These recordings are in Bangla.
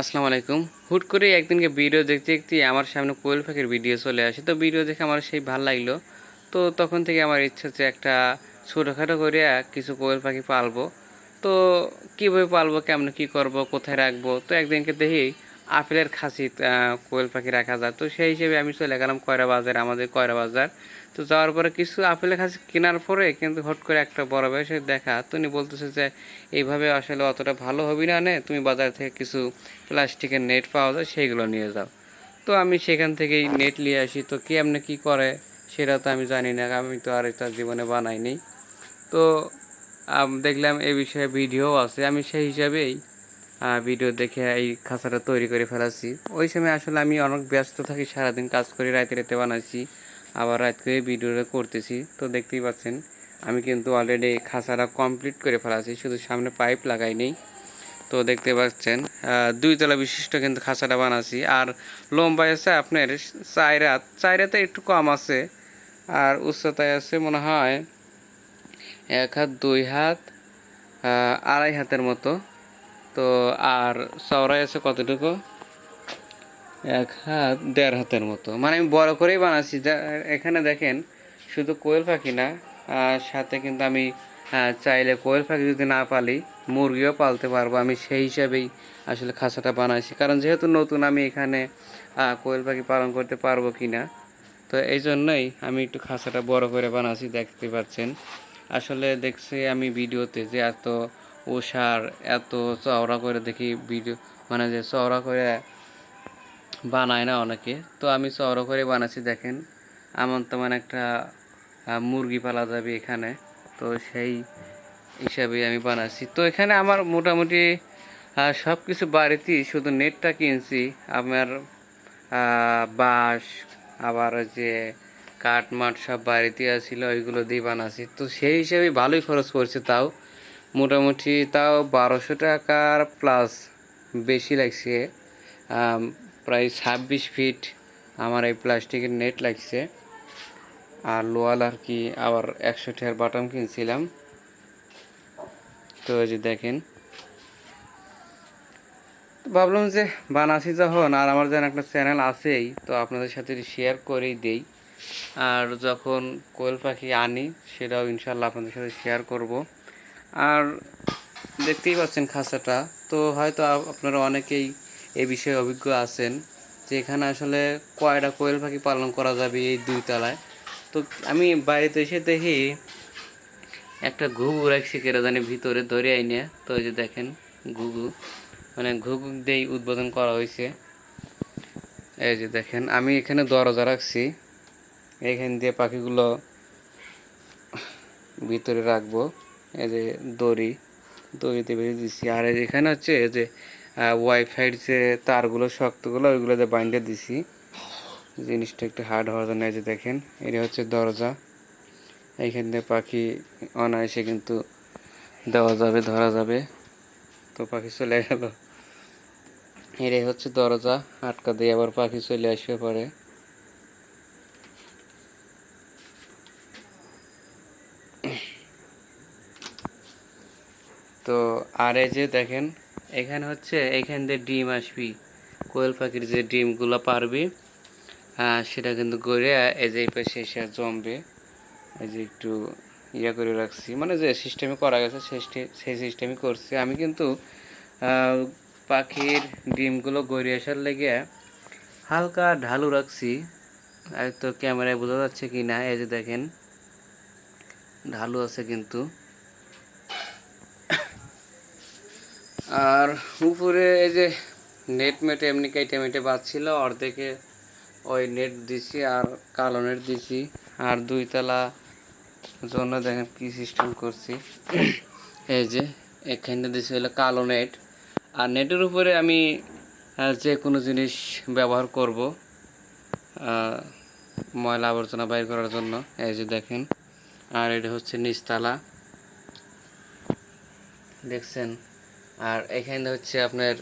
আসসালামু আলাইকুম। হুট করে একদিনকে ভিডিও দেখতে দেখতে আমার সামনে কোয়েল পাখির ভিডিও চলে আসে। তো ভিডিও দেখে আমার সেই ভালো লাগল। তো তখন থেকে আমার ইচ্ছা হচ্ছে একটা ছোটোখাটো করে কিছু কোয়েল পাখি পালবো। তো কীভাবে পালবো, কেমন কী করব, কোথায় রাখব? তো একদিনকে দেখি আপেলের খাসি কোয়েল পাখি রাখা যায়। তো সেই হিসেবে আমি চলে গেলাম কয়রা বাজার, আমাদের কয়রা বাজার। তো যাওয়ার পরে কিছু আপেলের খাসি কেনার পরে কিন্তু হট করে একটা বড় বয়সের দেখা, তো উনি বলতেছে যে, এইভাবে আসলে অতটা ভালো হবি না নে, তুমি বাজার থেকে কিছু প্লাস্টিকের নেট পাওয়া যায়, সেইগুলো নিয়ে যাও। তো আমি সেখান থেকেই নেট নিয়ে আসি। তো কে এমনি কী করে, সেটা তো আমি জানি না, আমি তো আর এটা জীবনে বানাইনি। তো দেখলাম এ বিষয়ে ভিডিও আছে, আমি সেই হিসাবেই ভিডিও দেখে এই খাঁচাটা তৈরি করে ফেলাছি ওই সময় আসলে আমি অনেক ব্যস্ত থাকি সারাদিন কাজ করে রাতে রাতে বানাচ্ছি আবার রাত করে ভিডিওটা করতেছি। তো দেখতেই পাচ্ছেন আমি কিন্তু অলরেডি খাঁচাটা কমপ্লিট করে ফেলাছি শুধু সামনে পাইপ লাগাই নেই। তো দেখতে পাচ্ছেন আহ, দুই তলা বিশিষ্ট কিন্তু খাঁচাটা বানাচ্ছি। আর লম্বায় আছে আপনার চার হাতে একটু কম আছে আর উচ্চতায় আছে মনে হয় এক হাত দুই হাত আড়াই হাতের মতো। তো আর চওড়ায় আছে কতটুকু? এক হাত দেড় হাতের মতো। মানে আমি বড় করেই বানাচ্ছি। এখানে দেখেন শুধু কোয়েল পাখি না আহ, সাথে কিন্তু আমি চাইলে কোয়েল পাখি যদি না পালি মুরগিও পালতে পারব। আমি সেই হিসাবেই আসলে খাঁচাটা বানাইছি। কারণ যেহেতু নতুন আমি এখানে কোয়েল পাখি পালন করতে পারব কি না তো এই জন্যই আমি একটু খাঁচাটা বড় করে বানাচ্ছি দেখতে পাচ্ছেন। আসলে দেখছি আমি ভিডিওতে যে এত ওষার এত চওড়া করে দেখি ভিডিও মানে যে চওড়া করে বানায় না অনেকে। তো আমি চওড়া করে বানাচ্ছি, দেখেন। এমন তেমন একটা মুরগি পালা যাবে এখানে। তো সেই হিসাবে আমি বানাচ্ছি। তো এখানে আমার মোটামুটি সব কিছু বাড়িতেই শুধু নেটটা কিনছি। আমার বাঁশ, আবার যে কাঠ মাঠ সব বাড়িতে আসছিল ওইগুলো দিয়ে বানাচ্ছি। তো সেই হিসাবে ভালোই খরচ পড়ছে তাও। মোটামুটি তাও বারোশো টাকার প্লাস বেশি লাগছে। প্রায় ছাব্বিশ ফিট আমার এই প্লাস্টিকের নেট লাগছে। আর লোয়াল আর কি আবার একশো টাকার বাটাম কিনছিলাম। তো যে দেখেন। ভাবলাম যে বানাসি যখন, আর আমার যেন একটা চ্যানেল আছেই, তো আপনাদের সাথে শেয়ার করেই দেই। আর যখন কোয়েল পাখি আনি, সেটাও ইনশাল্লাহ আপনাদের সাথে শেয়ার করব। আর দেখতেই পাচ্ছেন খাঁচাটা। তো হয়তো আপনারা অনেকেই এই বিষয়ে অভিজ্ঞ আছেন যে এখানে আসলে কয়টা কোয়েল পাখি পালন করা যাবে এই দুই তলায়। তো আমি বাড়িতে এসে দেখি একটা ঘুঘু রাখছি কেরা জানি ভিতরে ধরে আইনে। তো এই যে দেখেন ঘুঘু মানে ঘুঘু দিয়েই উদ্বোধন করা হয়েছে। এই যে দেখেন, আমি এখানে দরজা রাখছি। এখান দিয়ে পাখিগুলো ভিতরে রাখব। এই যে দড়ি, দড়িতে বেঁধে দিছি। আর এখানে হচ্ছে এই যে ওয়াইফাইয়ের যে তারগুলো, শক্তগুলো ওইগুলোতে বাইন্ডে দিছি। জিনিসটা একটু হার্ড হওয়ার জন্য এই যে দেখেন, এটা হচ্ছে দরজা। এইখান দিয়ে পাখি অনায়াসে কিন্তু দেওয়া যাবে, ধরা যাবে। তো পাখি চলে গেল। এটাই হচ্ছে দরজা, আটকা দিয়ে আবার পাখি চলে আসবে পরে। তো আর এই যে দেখেন, এখানে হচ্ছে এখান দিয়ে ডিম আসবি, কোয়েল পাখির যে ডিমগুলো পারবি সেটা কিন্তু গড়ে এই যে এই পাশে এসে জমবে। এই যে একটু ইয়া করে রাখছি মানে যে সিস্টেমে করা গেছে, সেই সিস্টে- সেই সিস্টেমই করছি। আমি কিন্তু পাখির ডিমগুলো গড়ে আসার লেগে হালকা ঢালু রাখছি। আর তো ক্যামেরায় বোঝা যাচ্ছে কি না এই যে দেখেন, ঢালু আছে কিন্তু। আর উপরে এই যে নেট মেটে এমনি কেটে মেটে বাঁচছিল, অর্ধেকে ওই নেট দিছি আর কালো নেট দিছি। আর দুই তলা জন্য দেখেন কি সিস্টেম করছি। এই যে এখানে দিছি হলো কালো নেট আর নেটের উপরে আমি যে কোনো জিনিস ব্যবহার করব ময়লা আবর্জনা বাইর করার জন্য। এই যে দেখেন, আর এটা হচ্ছে নিচতলা। দেখছেন? আর এখানে হচ্ছে আপনার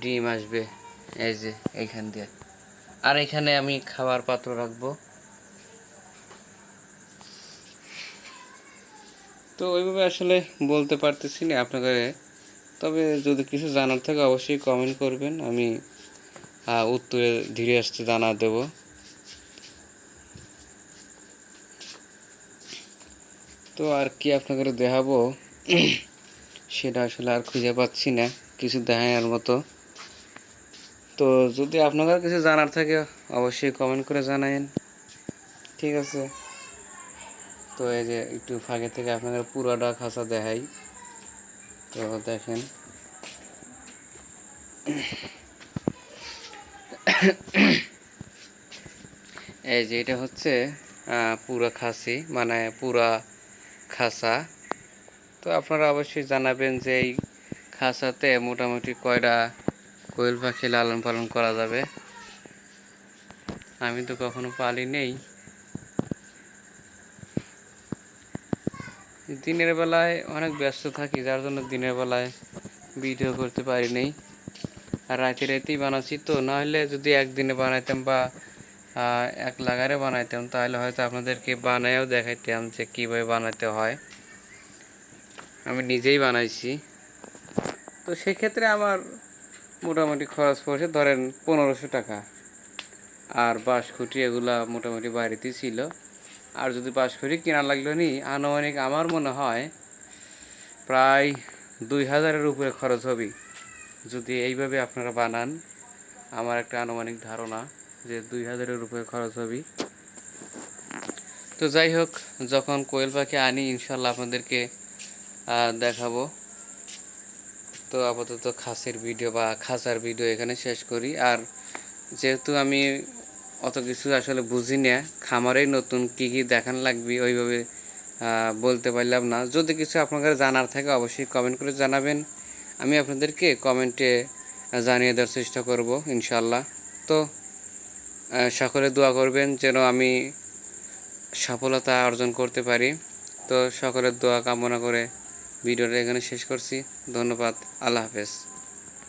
ডিম আসবে। এই যে এইখান দিয়ে। আর এখানে আমি খাবার পাত্র রাখব। তো ওইভাবে আসলে বলতে পারতেছি না আপনাকে তবে যদি কিছু জানার থাকে, অবশ্যই কমেন্ট করবেন। আমি উত্তরে ধীরে আসতে জানা দেব। তো আর কি আপনাদের দেখাবো? সেটা আসলে আর খুঁজে পাচ্ছি না, কিছু দেখানোর মতো। তো যদি আপনাদের কিছু জানার থাকে, অবশ্যই কমেন্ট করে জানায়েন ঠিক আছে? তো এই যে একটু ফাঁকে থেকে আপনাদের পুরোটা খাঁচা দেখাই। তো দেখেন। এই যে এটা হচ্ছে পুরা খাসি মানে পুরা খাসা তো আপনারা অবশ্যই জানাবেন যে এই খাসাতে মোটামুটি কয়টা কোয়েল পাখি লালন পালন করা যাবে। আমি তো কখনো পালি নেই। দিনের বেলায় অনেক ব্যস্ত থাকি, যার জন্য দিনের বেলায় ভিডিও করতে পারি নাই। আর রাতে রাতেই বানাচ্ছি তো, নাহলে যদি একদিনে বানাইতাম বা এক লাগারে বানাইতাম, তাহলে হয়তো আপনাদেরকে বানায়ও দেখাইতাম যে কীভাবে বানাতে হয়। আমি নিজেই বানাইছি। তো সেক্ষেত্রে আমার মোটামুটি খরচ পড়ছে ধরেন পনেরোশো টাকা। আর বাঁশখুঁটি এগুলা মোটামুটি বাড়িতেই ছিল। আর যদি বাঁশখুঁটি কেনা লাগল নি, আনুমানিক আমার মনে হয় প্রায় দুই হাজারের উপরে খরচ হবে। যদি এইভাবে আপনারা বানান, আমার একটা আনুমানিক ধারণা যে দুই হাজারের উপরে খরচ হবে। তো যাই হোক, যখন কোয়েল পাখি আনি, ইনশাল্লাহ আপনাদেরকে দেখাবো। তো আপাতত খাসের ভিডিও বা খাসার ভিডিও এখানে শেষ করি। আর যেহেতু আমি অত কিছু আসলে বুঝি না খামারেই নতুন কি কি দেখান লাগবে ওইভাবে বলতে পারলাম না। যদি কিছু আপনাদের জানার থাকে অবশ্যই কমেন্ট করে জানাবেন। আমি আপনাদেরকে কমেন্টে জানিয়ে দেওয়ার চেষ্টা করব ইনশাল্লাহ তো সকলে দোয়া করবেন যেন আমি সফলতা অর্জন করতে পারি। তো সকলের দোয়া কামনা করে ভিডিওটা এখানে শেষ করছি। ধন্যবাদ। আল্লাহ হাফেজ।